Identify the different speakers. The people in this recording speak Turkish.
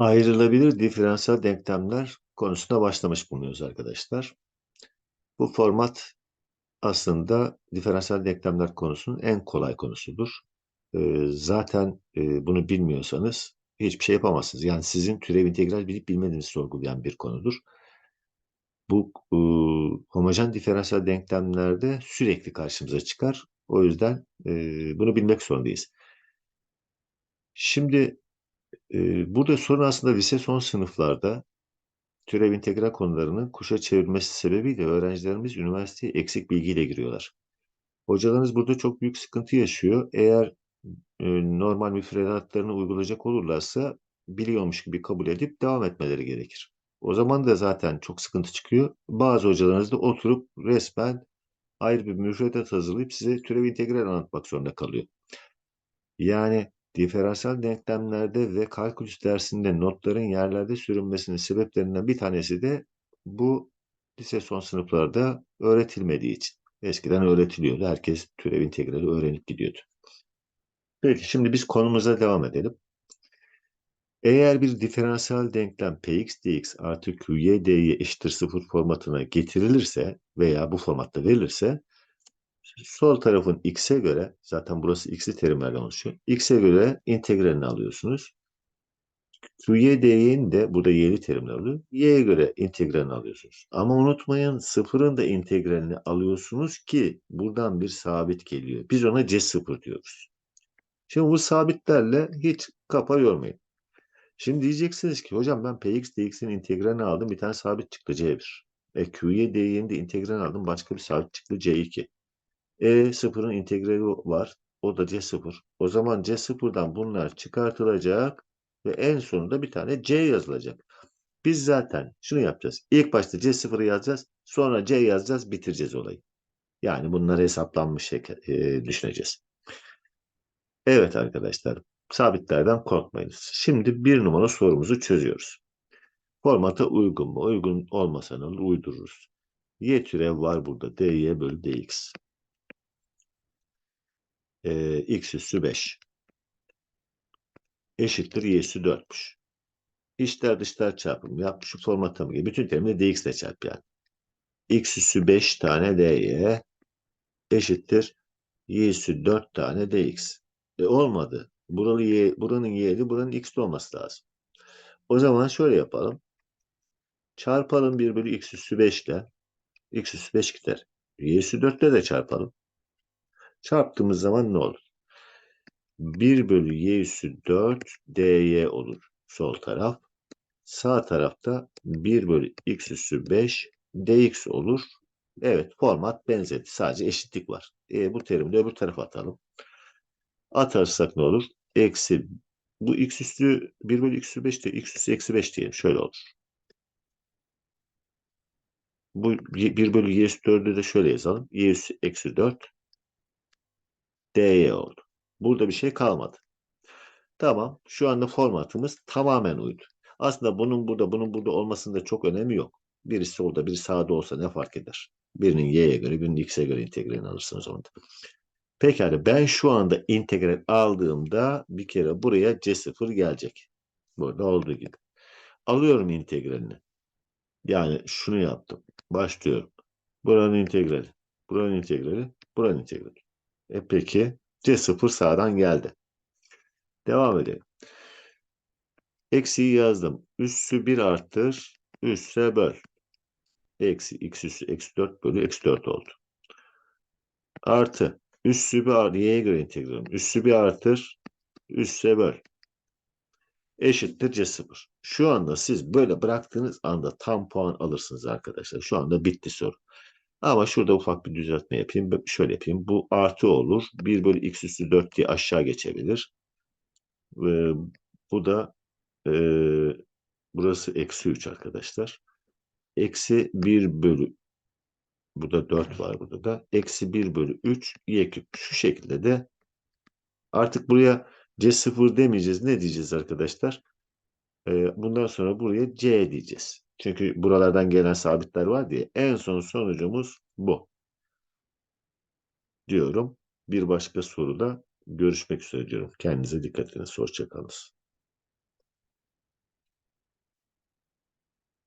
Speaker 1: Ayrılabilir diferansiyel denklemler konusuna başlamış bulunuyoruz arkadaşlar. Bu format aslında diferansiyel denklemler konusunun en kolay konusudur. Ee, zaten e, bunu bilmiyorsanız hiçbir şey yapamazsınız. Yani sizin türev integral bilip bilmediğinizi sorgulayan bir konudur. Bu e, homojen diferansiyel denklemlerde sürekli karşımıza çıkar. O yüzden e, bunu bilmek zorundayız. Şimdi burada sorun aslında lise son sınıflarda türev integral konularının kuşa çevrilmesi sebebiyle öğrencilerimiz üniversiteye eksik bilgiyle giriyorlar. Hocalarınız burada çok büyük sıkıntı yaşıyor. Eğer e, normal müfredatlarını uygulayacak olurlarsa biliyormuş gibi kabul edip devam etmeleri gerekir. O zaman da zaten çok sıkıntı çıkıyor. Bazı hocalarınız da oturup resmen ayrı bir müfredat hazırlayıp size türev integral anlatmak zorunda kalıyor. Yani diferansiyel denklemlerde ve kalkülüs dersinde notların yerlerde sürünmesinin sebeplerinden bir tanesi de bu lise son sınıflarda öğretilmediği için. Eskiden öğretiliyordu. Herkes türev integrali öğrenip gidiyordu. Peki şimdi biz konumuza devam edelim. Eğer bir diferansiyel denklem px dx artı qy dy eşittir sıfır formatına getirilirse veya bu formatta verilirse sol tarafın x'e göre zaten burası x'li terimlerden oluşuyor. x'e göre integralini alıyorsunuz. Qy dy'nin de burada y'li terimler alıyor. y'ye göre integralini alıyorsunuz. Ama unutmayın sıfırın da integralini alıyorsunuz ki buradan bir sabit geliyor. Biz ona c sıfır diyoruz. Şimdi bu sabitlerle hiç kafa yormayın. Şimdi diyeceksiniz ki hocam ben px dx'in integralini aldım. Bir tane sabit çıktı c1. E q'ye dy'nin de integralini aldım. Başka bir sabit çıktı c2. E sıfırın integrali var. O da C0. O zaman C0'dan bunlar çıkartılacak ve en sonunda bir tane C yazılacak. Biz zaten şunu yapacağız. İlk başta C0'ı yazacağız. Sonra C yazacağız. Bitireceğiz olayı. Yani bunları hesaplanmış şekil, e, düşüneceğiz. Evet arkadaşlar. Sabitlerden korkmayınız. Şimdi bir numara sorumuzu çözüyoruz. Formata uygun mu? Uygun olmasa ne olur? Uydururuz. Y türev var burada. dy bölü dx e, x üssü 5 eşittir y üssü 4'müş. İçler dışlar çarpımı yap. Şu formata mı? Bütün terimleri dx ile çarp yani. x üssü 5 tane dy eşittir y üssü 4 tane dx. E olmadı. Buralı y, buranın y'li, buranın x'li olması lazım. O zaman şöyle yapalım. Çarpalım 1 bölü x üssü 5 ile. x üssü 5 gider. y üssü 4 ile de çarpalım. Çarptığımız zaman ne olur? 1 bölü y üssü 4 dy olur sol taraf. Sağ tarafta 1 bölü x üssü 5 dx olur. Evet format benzedi. Sadece eşitlik var. E, bu terimi de öbür tarafa atalım. Atarsak ne olur? Eksi bu x üssü 1 bölü x üssü 5 de x üssü eksi 5 diyelim. Şöyle olur. Bu 1 bölü y üssü 4'ü de şöyle yazalım. y üssü eksi 4 dy oldu. Burada bir şey kalmadı. Tamam. Şu anda formatımız tamamen uydu. Aslında bunun burada bunun burada olmasında çok önemi yok. Birisi solda biri sağda olsa ne fark eder? Birinin y'ye göre birinin x'e göre integralini alırsınız o zaman. Pekala ben şu anda integral aldığımda bir kere buraya c0 gelecek. Burada olduğu gibi. Alıyorum integralini. Yani şunu yaptım. Başlıyorum. Buranın integrali. Buranın integrali. Buranın integrali. E peki C0 sağdan geldi. Devam edelim. Eksiyi yazdım. Üssü 1 arttır. Üsse böl. Eksi x üssü eksi 4 bölü eksi 4 oldu. Artı. Üssü bir artır. Y'ye göre integral. Üssü bir artır. Üsse böl. Eşittir C0. Şu anda siz böyle bıraktığınız anda tam puan alırsınız arkadaşlar. Şu anda bitti soru. Ama şurada ufak bir düzeltme yapayım. Şöyle yapayım. Bu artı olur. 1 bölü x üstü 4 diye aşağı geçebilir. Ve bu da e, burası eksi 3 arkadaşlar. Eksi 1 bölü burada 4 var burada da. Eksi 1 bölü 3 y küp. Şu şekilde de artık buraya c0 demeyeceğiz. Ne diyeceğiz arkadaşlar? E, bundan sonra buraya c diyeceğiz. Çünkü buralardan gelen sabitler var diye. En son sonucumuz bu. Diyorum. Bir başka soruda görüşmek üzere diyorum. Kendinize dikkat edin. Hoşçakalın.